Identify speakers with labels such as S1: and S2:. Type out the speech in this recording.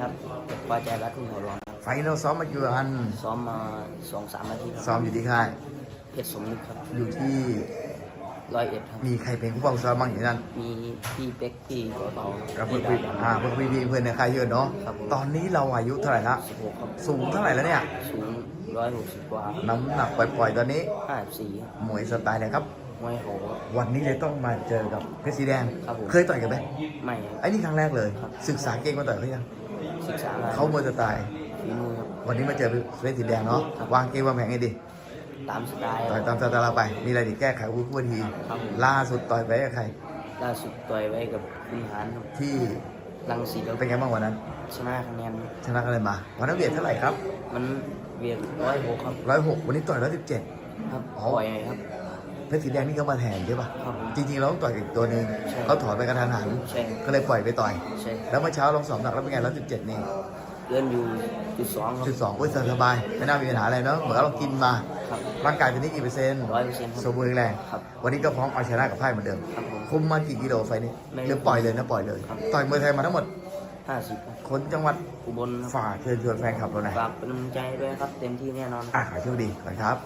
S1: ครับพอใจรัดทุ่งหัวร้อน
S2: ไฟล์เราซ้อมมากี่วัน
S1: ซ้อมมาสองสามอาทิตย์ครับ
S2: ซ้อมอยู่ที่ค่าย
S1: เพชรสมนึกครับ
S2: อยู่ที่
S1: ร้อยเอ็ดครับ
S2: มีใครเป็นผู้บังซ้อมบ้างอยู่นั่น
S1: มีพี่เป๊กพี่กระเป๋า
S2: กับเพื่
S1: พี่
S2: อน
S1: ดา
S2: ๆอ่าเพื่อนพี่ๆเพื่อนในค่ายเยอะเนาะ
S1: ครับผม
S2: ตอนนี้เราอายุเท่าไหร่ละ
S1: สิบหกครับ
S2: สูงเท่าไหร่แล้วเนี่ย
S1: สูงร้อยหกสิบกว่า
S2: น้ำหนักปล่อยๆตอนนี้
S1: ห้าสี่
S2: มวยสไตล์ไหนครับ
S1: มวยโห
S2: วันนี้เลยต้องมาเจอกับเพชรสีแดง
S1: ครับผม
S2: เคยต่อยกันไหม
S1: ไม่ครับ
S2: ไอ้นี่ครั้งแรกเลย
S1: ครับ
S2: ศึกษาเก่งมาต่อยเขายัง
S1: ศึกษามา
S2: เขามวยสไตล์
S1: ฝีมือครับ
S2: วันนี้มาเจอเพชรสีแดงเนาะ
S1: ครับ
S2: วางเกมวางแผนไงดี
S1: ตามสไตล์
S2: ต่อยตามสไตล์เราไป มีอะไรดีแก้ไขวุ้นที
S1: ครับผม
S2: ล่าสุดต่อยไปกับใคร
S1: ล่าสุดต่อยไว้กับคุณหารครับ
S2: ที่
S1: ลังสีแล้ว
S2: เป็นไงบ้างวันนั้น
S1: ชนะคะแนน
S2: ชนะกันเลยมาวันนั้นเวทเท่าไหร่ครับ
S1: มันเวียดร้อยหกครับ
S2: ร้อยหกวันนี้ต่อยร้อยสิบเจ็ด
S1: ครับ
S2: อ๋อ
S1: ปล่อยครับ
S2: เพชรสีแดงนี่เขามาแทนใช่ปะ
S1: ครับผม
S2: จริงๆเราต้องต่อยกับอีกตัวหนึ่ง
S1: ใช่
S2: เขาถอนไปกระทันหัน
S1: ใช่
S2: ก็เลยปล่อยไปต่อย
S1: ใช่
S2: แล้วเมื่อเช้าลงสอบหนักแล้วเป็นไงร้อยสิบเจ็ดนี่
S1: เลื่อนอยู่จุดสองครับ
S2: จุดสองโอ้ยสบายไม่น่ามีปัญหาอะไรเนาะเหมือนเรากินมา
S1: ครับ
S2: ร่างกายตัวนี้กี่เปอร์เซ็นต์
S1: ร้อยเปอร์เซ็นต์ค
S2: ส
S1: รับ
S2: มบูรณ์แข็งแรง
S1: ครับ
S2: วันนี้ก็พร้อมเอาชนะกับพ่ายเหมือนเดิม
S1: ครับผม
S2: คุมมากี่กิโลไฟล์นี้
S1: ไม่
S2: หรือปล่อยเลยนะปล่อยเลย
S1: ครับ
S2: ต่อยมวยไทยมาทั้งหมด
S1: ห้าสิบครับ
S2: คนจังหวัด
S1: อุบลครับ
S2: ฝากเชิญชวนแฟนคลับเราหน่อย
S1: ฝากเป็นกำลังใจด้วยครับ เต็มที่แน่นอน
S2: อะขอโชคดีก่อนครับ